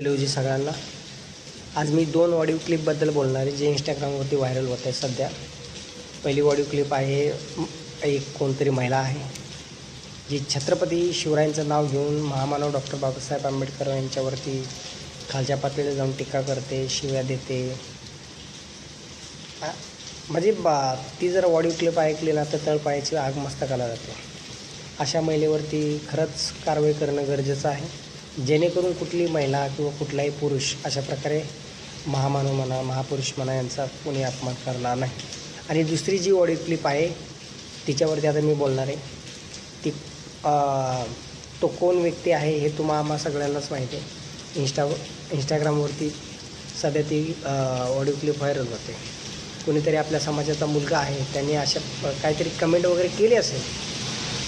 Hello जी सगळ्यांना. आज मी दोन ऑडिओ क्लिपबद्दल बोलणार आहे जे इंस्टाग्रामवरती व्हायरल होत आहे सध्या. पहिली ऑडिओ क्लिप आहे एक कोणतरी महिला आहे जी छत्रपती शिवरायांचं नाव घेऊन महामानव डॉक्टर बाबासाहेब आंबेडकर यांच्यावरती खालच्या पातळीला जाऊन टीका करते शिव्या देते. म्हणजे बा ती जर ऑडिओ क्लिप ऐकली ना तर तळपायाची आग मस्तकाला जाते. अशा महिलेवरती खरंच कारवाई करणं गरजेचं आहे. जेणेकरून कुठली महिला किंवा कुठलाही पुरुष अशा प्रकारे महामानव म्हणा महापुरुष म्हणा यांचा कोणी अपमान करणार नाही. आणि दुसरी जी ऑडिओ क्लिप आहे तिच्यावरती आता मी बोलणार आहे. ती तो कोण व्यक्ती आहे हे तुम्हा आम्हा सगळ्यांनाच माहिती आहे. इंस्टा इंस्टाग्रामवरती सध्या ती ऑडिओ क्लिप व्हायरल होते. कोणीतरी आपल्या समाजाचा मुलगा आहे त्यांनी अशा काहीतरी कमेंट वगैरे केली असेल.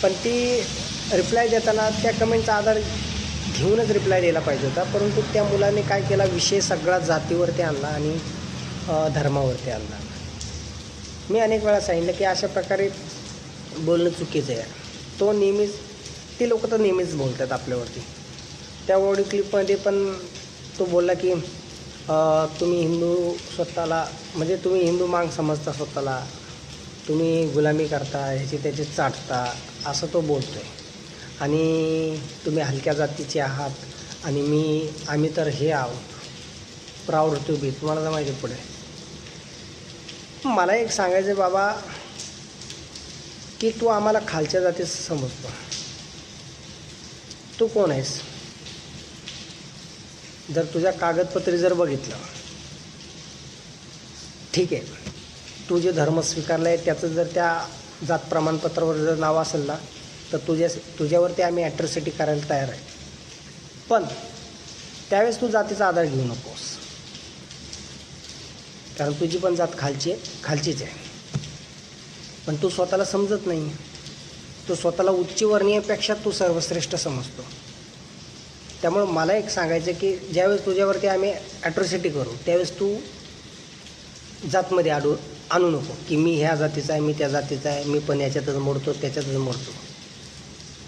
पण ती रिप्लाय देताना त्या कमेंटचा आधार घेऊनच रिप्लाय द्यायला पाहिजे होता. परंतु त्या मुलाने काय केला? विषय सगळा जातीवरती आणला आणि धर्मावरती आणला. मी अनेक वेळा सांगितलं की अशा प्रकारे बोलणं चुकीचं आहे. तो नेहमीच ती लोक तर नेहमीच बोलतात आपल्यावरती. त्या ऑडिओ क्लिपमध्ये पण तो बोलला की तुम्ही हिंदू स्वतःला म्हणजे तुम्ही हिंदू मांग समजता स्वतःला. तुम्ही गुलामी करता ह्याची त्याची चाटता असं तो बोलतो आहे आणि तुम्ही हलक्या जातीचे आहात आणि मी आम्ही तर हे आहोत. प्राऊड टू बी तुम्हाला तर माहिती पुढे. मला एक सांगायचं आहे बाबा की तू आम्हाला खालच्या जातीचं समजतो. तू कोण आहेस? जर तुझ्या कागदपत्री जर बघितलं ठीक आहे. तू जे धर्म स्वीकारला आहे त्याचं जर त्या जात प्रमाणपत्रावर जर नाव असेल ना तर तुझ्या तुझ्यावरती आम्ही ॲट्रॉसिटी करायला तयार आहे. पण त्यावेळेस तू जातीचा आधार घेऊ नकोस. कारण तुझी पण जात खालची आहे खालचीच आहे. पण तू स्वतःला समजत नाही. तू स्वतःला उच्चवर्णीयपेक्षा तू सर्वश्रेष्ठ समजतो. त्यामुळं मला एक सांगायचं की ज्यावेळेस तुझ्यावरती आम्ही ॲट्रॉसिटी करू त्यावेळेस तू जातमध्ये आडू आणू नको की मी ह्या जातीचा आहे मी त्या जातीचा आहे मी पण याच्यातच मोडतो त्याच्यातच मोडतो.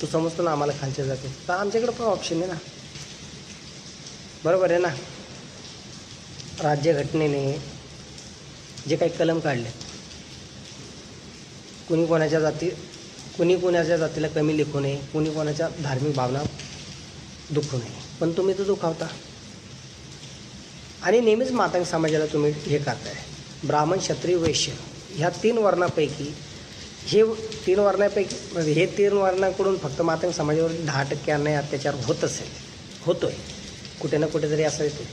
तू समजतो ना आम्हाला खालच्या जाते. तर आमच्याकडे पण ऑप्शन आहे ना. बरोबर आहे ना? राज्यघटनेने जे काही कलम काढले कुणी कोणाच्या जाती कुणी कोणाच्या जातीला कमी लिखू नये कुणी कोणाच्या धार्मिक भावना दुखू नये. पण तुम्ही तर दुखावता. आणि नेहमीच मातंग समाजाला तुम्ही हे करताय. ब्राह्मण क्षत्रिय वैश्य ह्या तीन वर्णापैकी हे तीन वर्णापैकी म्हणजे हे तीन वर्णाकडून फक्त मातंग समाजावर दहा टक्के अन्याय अत्याचार होत असेल होतोय. कुठे ना कुठेतरी असं येते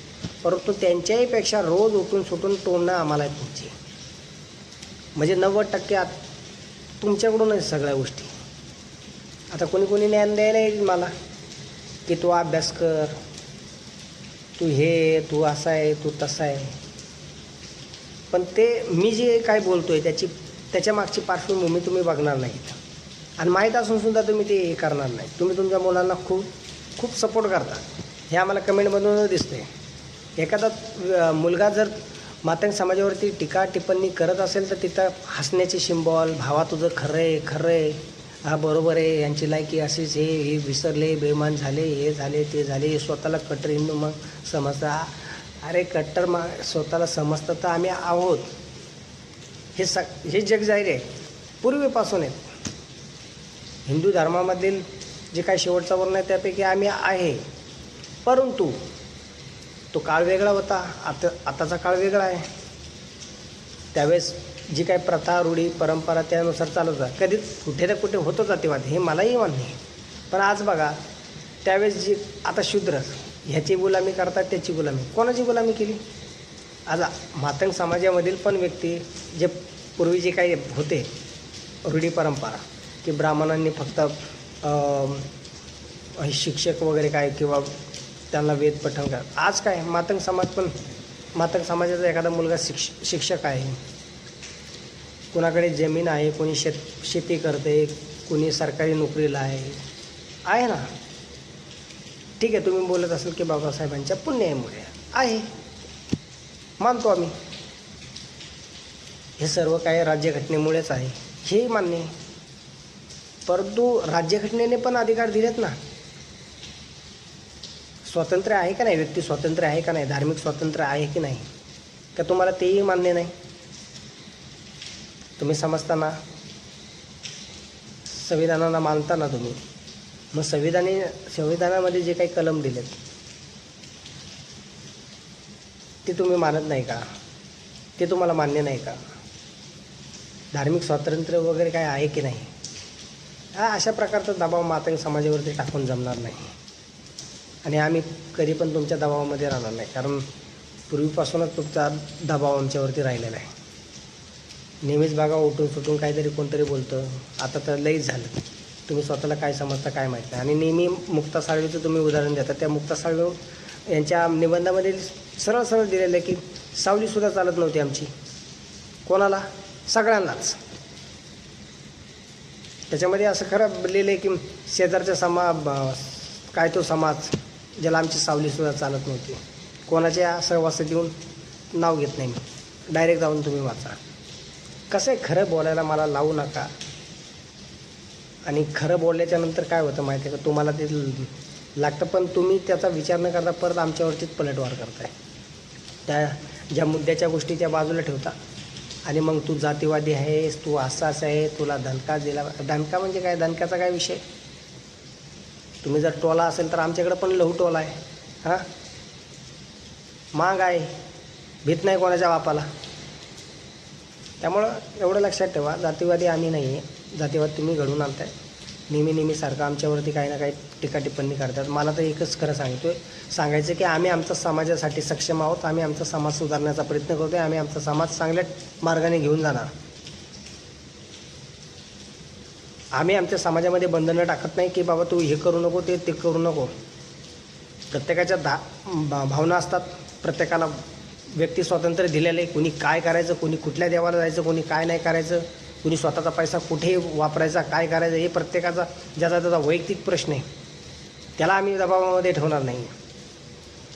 परंतु त्यांच्याहीपेक्षा रोज उठून सुटून तोडणं आम्हाला आहे तुमची. म्हणजे नव्वद टक्के आत तुमच्याकडूनच सगळ्या गोष्टी. आता कोणी कोणी ज्ञान द्यायला येईल मला. की तू अभ्यास कर. तू हे तू असा आहे तू तसा आहे. पण ते मी जे काय बोलतो आहे त्याची त्याच्या मागची पार्श्वभूमी तुम्ही बघणार नाहीत आणि माहीत असून सुद्धा तुम्ही ते हे करणार नाही. तुम्ही तुमच्या मुलांना खूप खूप सपोर्ट करता. हे आम्हाला कमेंटमधून दिसते एखादा मुलगा जर मातंग समाजावरती टीका टिप्पणी करत असेल तर तिथं हसण्याचे शिंबॉल भावा तुझं खरं आहे खरं आहे हा बरोबर आहे. यांची लायकी अशीच हे हे विसरले बेमान झाले हे झाले ते झाले. हे स्वतःला कट्टर हिंदू मग समजता. अरे कट्टर मा स्वतःला समजतं तर आम्ही आहोत. हे स हे जग जाहीर आहे. पूर्वीपासून आहे. हिंदू धर्मामधील जे काही शेवटचा वर्ण आहे त्यापैकी आम्ही आहे. परंतु तो काळ वेगळा होता. आता आताचा काळ वेगळा आहे. त्यावेळेस जी काही प्रथा रूढी परंपरा त्यानुसार चालत होता. कधी कुठे ना कुठे होतं जातीवाद हे मलाही मान्य आहे. पण आज बघा त्यावेळेस जी आता शूद्र ह्याची गुलामी करतात त्याची गुलामी. कोणाची गुलामी केली? आज मातंग समाजामधील पण व्यक्ती जे पूर्वी जे काही होते रूढी परंपरा की ब्राह्मणांनी फक्त शिक्षक वगैरे काय किंवा त्यांना वेद पठण कर आज काय मातंग समाज पण मातंग समाजाचा एखादा मुलगा शिक्ष शिक्षक आहे. कुणाकडे जमीन आहे कोणी शेत शेती करते कोणी सरकारी नोकरीला आहे आहे ना? ठीक आहे तुम्ही बोलत असाल की बाबासाहेबांच्या पुण्यामुळे आहे. मानतो आम्ही. हे सर्व काही राज्यघटनेमुळेच आहे. हे मान्य आहे. परंतु राज्यघटनेने पण अधिकार दिलेत ना. स्वातंत्र्य आहे का नाही? व्यक्ती स्वातंत्र्य आहे का नाही? धार्मिक स्वातंत्र्य आहे की नाही? का तुम्हाला तेही मान्य नाही? तुम्ही समजताना संविधानाला मानता ना तुम्ही. मग संविधाने संविधानामध्ये जे काही कलम दिलेत ते तुम्ही मानत नाही का? ते तुम्हाला मान्य नाही का? धार्मिक स्वातंत्र्य वगैरे काय आहे की नाही? हा अशा प्रकारचा दबाव मातंग समाजावरती टाकून जमणार नाही. आणि आम्ही कधी पण तुमच्या दबावामध्ये राहणार नाही. कारण पूर्वीपासूनच तुमचा दबाव आमच्यावरती राहिलेला आहे. नेहमीच बघा उठून सुटून काहीतरी कोणतरी बोलतं. आता तर लईच झालं. तुम्ही स्वतःला काय समजता काय माहीत नाही. आणि नेहमी मुक्ता साळवीचं तुम्ही उदाहरण देता. त्या मुक्ता साळवी यांच्या निबंधामध्ये सरळ सरळ दिलेलं आहे की सावलीसुद्धा चालत नव्हती आमची. कोणाला? सगळ्यांनाच. त्याच्यामध्ये असं खरं लिहिलं आहे की शेजारचा समा काय तो समाज ज्याला आमची सावलीसुद्धा चालत नव्हती. कोणाच्या सहवासात येऊन नाव घेत नाही मी. डायरेक्ट जाऊन तुम्ही वाचा. कसं आहे खरं बोलायला मला लावू नका. आणि खरं बोलल्याच्या नंतर काय होतं माहिती आहे का? तुम्हाला ते लागतं पण तुम्ही त्याचा विचार न करता परत आमच्यावरतीच पलटवार करताय. त्या ज्या मुद्द्याच्या गोष्टी त्या बाजूला ठेवता. आणि मग तू जातीवादी आहेस तू असाच आहे तुला धनका दिला धनका म्हणजे काय? धनकाचा काय विषय? तुम्ही जर टोला असेल तर आमच्याकडे पण लहू टोला आहे. हां? माग आहे. भीत नाही कोणाच्या बापाला. त्यामुळं एवढं लक्षात ठेवा जातीवादी आम्ही नाही आहे जातीवाद तुम्ही घडून आणताय. नेहमी नेहमी सारखं आमच्यावरती काही ना काही टीका टिप्पणी करतात. मला तर एकच खरं सांगतो आहे सांगायचं की आम्ही आमच्या समाजासाठी सक्षम आहोत आम्ही आमचा समाज सुधारण्याचा प्रयत्न करतो आहे आम्ही आमचा समाज चांगल्या मार्गाने घेऊन जाणार. आम्ही आमच्या समाजामध्ये बंधनं टाकत नाही की बाबा तू हे करू नको ते ते करू नको. प्रत्येकाच्या धा भा- भावना असतात. प्रत्येकाला व्यक्ती स्वातंत्र्य दिलेलं आहे. कुणी काय करायचं कुणी कुठल्या देवाला जायचं कुणी काय नाही करायचं. कुणी स्वतःचा पैसा कुठे वापरायचा काय करायचं हे प्रत्येकाचा ज्याचा त्याचा वैयक्तिक प्रश्न आहे. त्याला आम्ही दबावामध्ये ठेवणार नाही.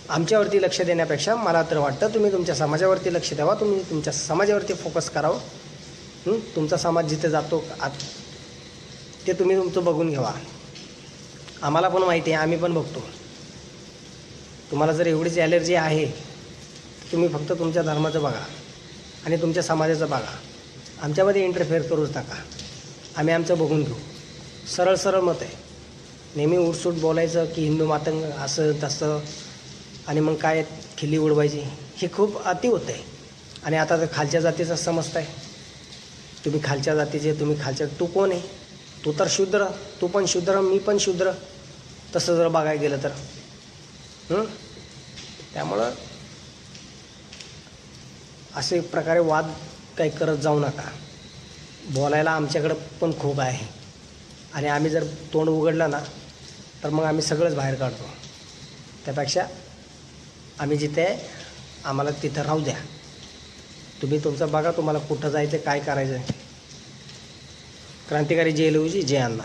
आमच्यावरती लक्ष देण्यापेक्षा मला तर वाटतं तुम्ही तुमच्या समाजावरती लक्ष द्यावा तुम्ही तुमच्या समाजावरती फोकस करावं. तुमचा समाज जिथे जातो आत ते तुम्ही तुमचं बघून घ्यावा. आम्हाला पण माहिती आहे आम्ही पण बघतो. तुम्हाला जर एवढीच ॲलर्जी आहे तुम्ही फक्त तुमच्या धर्माचं बघा आणि तुमच्या समाजाचं बघा. आमच्यामध्ये इंटरफेअर करूच नका. आम्ही आमचं बघून घेऊ. सरळ सरळ मत आहे. नेहमी उठसूट बोलायचं की हिंदू मातंग असं तसं. आणि मग काय खिल्ली उडवायची? हे खूप अति होतं आहे. आणि आता तर खालच्या जातीचं समजत आहे. तुम्ही खालच्या जातीचे तुम्ही खालच्या तू कोण आहे? तू तर शूद्र तू पण शूद्र मी पण शूद्र. तसं जर बघायला गेलं तर. त्यामुळं असे प्रकारे वाद काही करत जाऊ नका. बोलायला आमच्याकडं पण खूप आहे. आणि आम्ही जर तोंड उघडलं ना तर मग आम्ही सगळंच बाहेर काढतो. त्यापेक्षा आम्ही जिथे आम्हाला तिथं राहू द्या. तुम्ही तुमचं बघा तुम्हाला कुठं जायचं काय करायचं. क्रांतिकारी जय लहूजी जय अण्णा